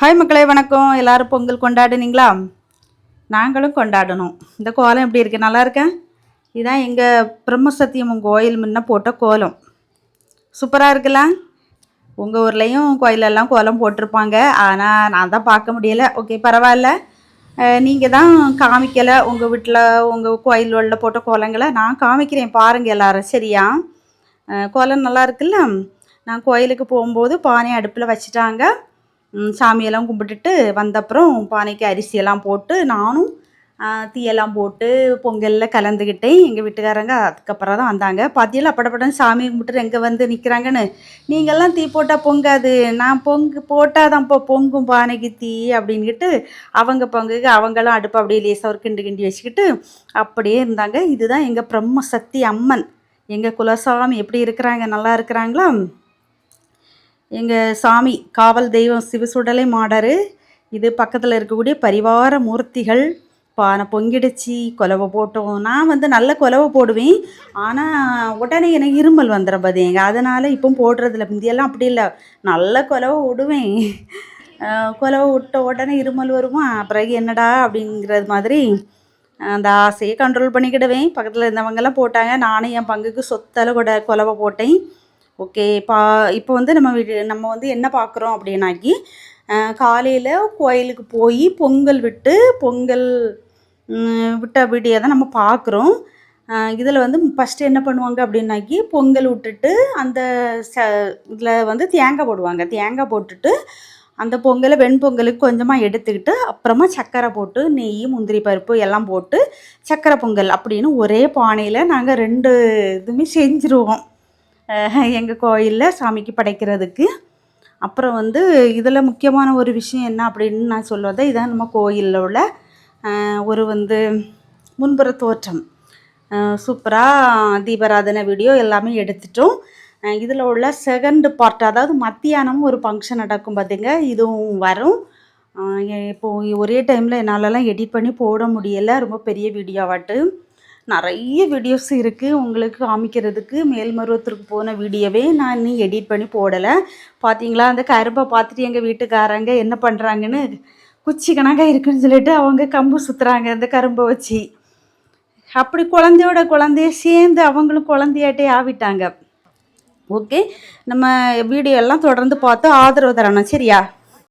Hi மக்களே வணக்கம். எல்லாரும் பொங்கல் கொண்டாடுனீங்களா? நாங்களும் கொண்டாடணும். இந்த கோலம் எப்படி இருக்கு? நல்லா இருக்கேன். இதான் எங்கள் பிரம்மசத்தியம் கோயில் முன்ன போட்ட கோலம். சூப்பராக இருக்குல்ல? உங்கள் ஊர்லேயும் கோயிலெல்லாம் கோலம் போட்டிருப்பாங்க. ஆனால் நான் தான் பார்க்க முடியல. ஓகே பரவாயில்ல. நீங்கள் தான் காமிக்கலை உங்கள் வீட்டில் உங்கள் கோயில்களில் போட்ட கோலங்களை? நான் காமிக்கிறேன். பாருங்கள் எல்லாரும். சரியா? கோலம் நல்லா இருக்குல்ல? நான் கோயிலுக்கு போகும்போது பானை அடுப்பில் வச்சுட்டாங்க. சாமியெல்லாம் கும்பிட்டுட்டு வந்தப்புறம் பானைக்கு அரிசியெல்லாம் போட்டு நானும் தீயெல்லாம் போட்டு பொங்கலில் கலந்துக்கிட்டேன் எங்கள் வீட்டுக்காரங்க அதுக்கப்புறம் தான் வந்தாங்க பாத்தியெல்லாம் அப்படப்படன்னு சாமி கும்பிட்டு எங்கே வந்து நிற்கிறாங்கன்னு நீங்கள்லாம் தீ போட்டால் பொங்காது. நான் பொங்கு போட்டால் தான் இப்போ பொங்கும் பானைக்கு தீ அப்படின்னுக்கிட்டு அவங்க பொங்குக்கு அவங்களும் அடுப்பு அப்படியே லேசாக ஒரு கிண்டு கிண்டி வச்சுக்கிட்டு அப்படியே இருந்தாங்க. இதுதான் எங்கள் பிரம்ம சக்தி அம்மன். எங்கள் குலசாமி எப்படி இருக்கிறாங்க நல்லா இருக்கிறாங்களா? எங்கள் சாமி காவல் தெய்வம் சிவசுடலை மாடர். இது பக்கத்தில் இருக்கக்கூடிய பரிவார மூர்த்திகள். பானை பொங்கிடுச்சு கொலவை போட்டோம். நான் வந்து நல்ல கொலவை போடுவேன். ஆனால் உடனே எனக்கு இருமல் வந்துடும் பார்த்தீங்க அதனால் இப்போ போடுறதில்ல முந்தியெல்லாம் அப்படி இல்லை. நல்ல கொலவை விடுவேன் கொலவை விட்ட உடனே இருமல் வருமா? பிறகு என்னடா அப்படிங்கிறது மாதிரி அந்த ஆசையை கண்ட்ரோல் பண்ணிக்கிடுவேன். பக்கத்தில் இருந்தவங்கெல்லாம் போட்டாங்க. நானும் என் பங்குக்கு சொத்தல கூட கொலவை போட்டேன். ஓகே பா இப்போ வந்து நம்ம வீடு நம்ம வந்து என்ன பார்க்குறோம் அப்படின்னாக்கி காலையில் கோயிலுக்கு போய் பொங்கல் விட்டு பொங்கல் விட்ட வீடியோ தான் நம்ம பார்க்குறோம் இதில் வந்து ஃபஸ்ட்டு என்ன பண்ணுவாங்க அப்படின்னாக்கி பொங்கல் விட்டுட்டு அந்த ச இதில் வந்து தேங்காய் போடுவாங்க. தேங்காய் போட்டுட்டு அந்த பொங்கலை வெண்பொங்கலுக்கு கொஞ்சமாக எடுத்துக்கிட்டு அப்புறமா சர்க்கரை போட்டு நெய் முந்திரி பருப்பு எல்லாம் போட்டு சர்க்கரை பொங்கல் அப்படின்னு ஒரே பானையில் நாங்கள் ரெண்டு இதுவுமே செஞ்சுருவோம். எங்கள் கோயிலில் சாமிக்கு படைக்கிறதுக்கு. அப்புறம் வந்து இதில் முக்கியமான ஒரு விஷயம் என்ன அப்படின்னு நான் சொல்வதை இதான் நம்ம கோயிலில் உள்ள ஒரு வந்து முன்புற தோற்றம். சூப்பராக தீபாராதனை வீடியோ எல்லாமே எடுத்துட்டோம். இதில் உள்ள செகண்ட் பார்ட் அதாவது மத்தியானமும் ஒரு ஃபங்க்ஷன் நடக்கும் பார்த்துங்க இதுவும் வரும். இப்போது ஒரே டைமில் என்னாலலாம் எடிட் பண்ணி போட முடியலை ரொம்ப பெரிய வீடியோவாட்டு நிறைய வீடியோஸ் இருக்குது உங்களுக்கு காமிக்கிறதுக்கு மேல்மருவத்திற்கு போன வீடியோவே நான் இன்னும் எடிட் பண்ணி போடலை. பார்த்தீங்களா அந்த கரும்பை பார்த்துட்டு எங்கள் வீட்டுக்காரங்க என்ன பண்ணுறாங்கன்னு குச்சி கணக்காக இருக்குன்னு சொல்லிட்டு அவங்க கம்பு சுற்றுறாங்க அந்த கரும்பை வச்சு. அப்படி குழந்தையோட குழந்தைய சேர்ந்து அவங்களும் குழந்தையாட்டே ஆவிட்டாங்க ஓகே நம்ம வீடியோ எல்லாம் தொடர்ந்து பார்த்து ஆதரவு தரணும். சரியா?